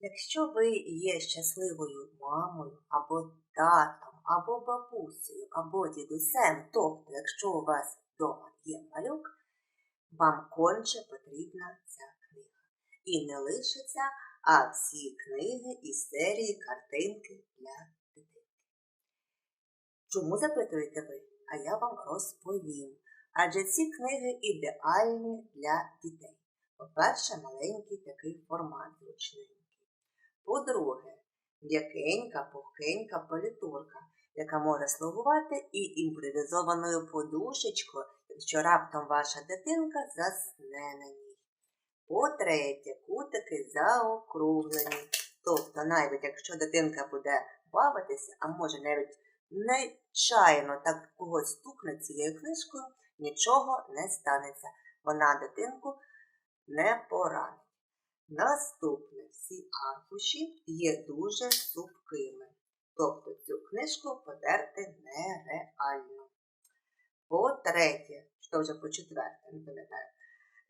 Якщо ви є щасливою мамою або татом, або бабусею, або дідусем, тобто, якщо у вас вдома є малюк, вам конче потрібна ця книга. І не лише ця, а всі книги із серії картинки для дитини. Чому запитуєте ви? А я вам розповім. Адже ці книги ідеальні для дітей. По-перше, маленький такий формат зручненький. По-друге, м'якенька, пухкенька політурка, яка може слугувати і імпровізованою подушечкою, якщо раптом ваша дитинка засне на ній. По-третє, кутики заокруглені. Тобто, навіть якщо дитинка буде бавитися, а може навіть нечаянно так когось стукне цією книжкою, нічого не станеться. Вона дитинку не поранить. Наступне, всі аркуші є дуже супкими. Тобто цю книжку подерти нереально. По-третє, що вже по четверте, не пам'ятаю,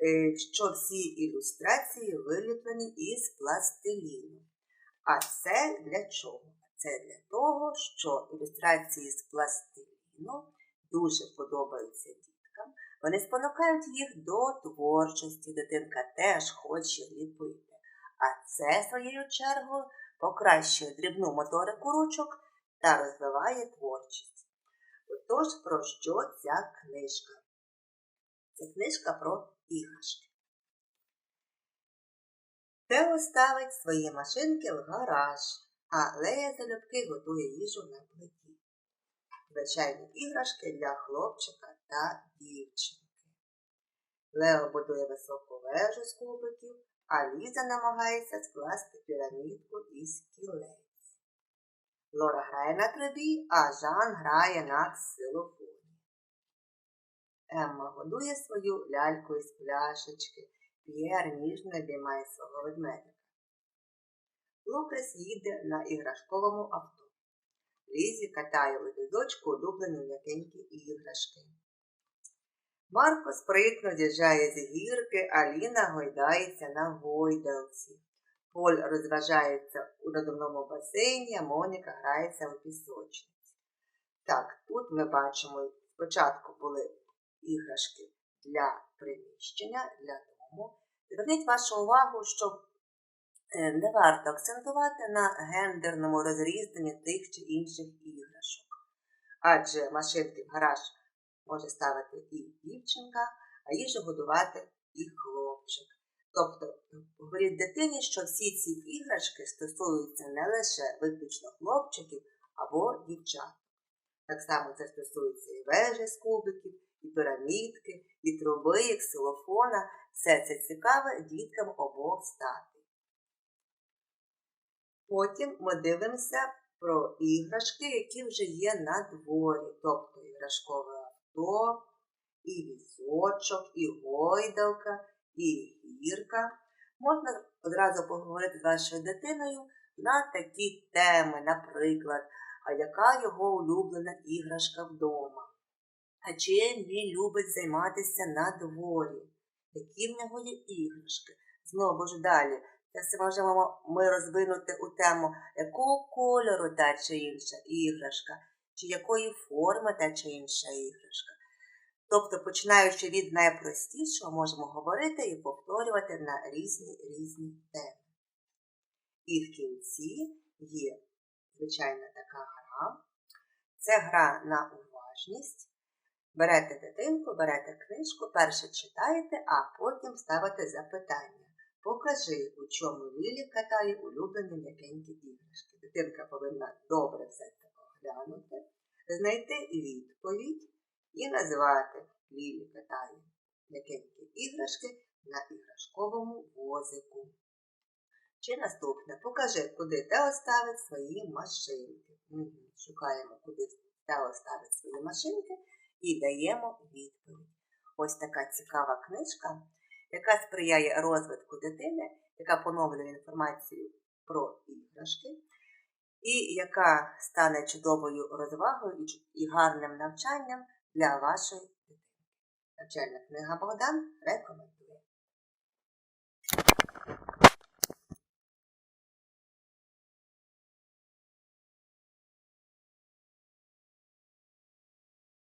е, що всі ілюстрації виліплені із пластиліну. А це для чого? Це для того, що ілюстрації з пластиліну дуже подобаються діткам. Вони спонукають їх до творчості. Дитинка теж хоче ліпити. А це, своєю чергою, покращує дрібну моторику ручок та розвиває творчість. Отож, про що ця книжка? Це книжка про іграшки. Тео ставить свої машинки в гараж, а Лея залюбки готує їжу на плиті. Звичайні іграшки для хлопчика та дівчинки. Лео будує високу вежу з кубиків, а Ліза намагається скласти пірамідку із кілець. Лора грає на трубі, а Жан грає на ксилофоні. Емма годує свою ляльку із пляшечки, П'єр ніжно обіймає свого ведмедика. Лукас їде на іграшковому авто. Лізі катає у візочку улюблені м'якенькі іграшки. Марко спритно з'їжджає з гірки, а Ліна гойдається на гойдалці. Поль розважається у надувному басейні, а Моніка грається у пісочниці. Так, тут ми бачимо, спочатку були іграшки для приміщення, для дому. Зверніть вашу увагу, що не варто акцентувати на гендерному розрізненні тих чи інших іграшок. Адже машинки в гараж може ставити і дівчинка, а їжу годувати і хлопчик. Тобто, говоріть дитині, що всі ці іграшки стосуються не лише виключно хлопчиків або дівчат. Так само це стосується і вежі з кубиків, і пірамідки, і труби, і ксилофона. Все це цікаве діткам обох статей. Потім ми дивимося про іграшки, які вже є на дворі, тобто іграшкове авто, і візочок, і гойдалка, і гірка. Можна одразу поговорити з вашою дитиною на такі теми, наприклад, а яка його улюблена іграшка вдома? А чим він любить займатися на дворі? Які в нього є іграшки? Знову ж далі. Це можемо ми розвинути у тему, якого кольору та чи інша іграшка, чи якої форми та чи інша іграшка. Тобто, починаючи від найпростішого, можемо говорити і повторювати на різні різні теми. І в кінці є звичайна така гра. Це гра на уважність. Берете дитинку, берете книжку, перше читаєте, а потім ставите запитання. Покажи, у чому Лілі катає улюблені м'якенькі іграшки. Дитинка повинна добре все це оглянути, знайти відповідь і назвати Лілі катає м'якенькі іграшки на іграшковому возику. Чи наступне, покажи, куди Тео ставить свої машинки. Угу. Шукаємо, куди Тео ставить свої машинки і даємо відповідь. Ось така цікава книжка, яка сприяє розвитку дитини, яка поновлює інформацію про іграшки, і яка стане чудовою розвагою і гарним навчанням для вашої дитини. Навчальна книга Богдан рекомендує.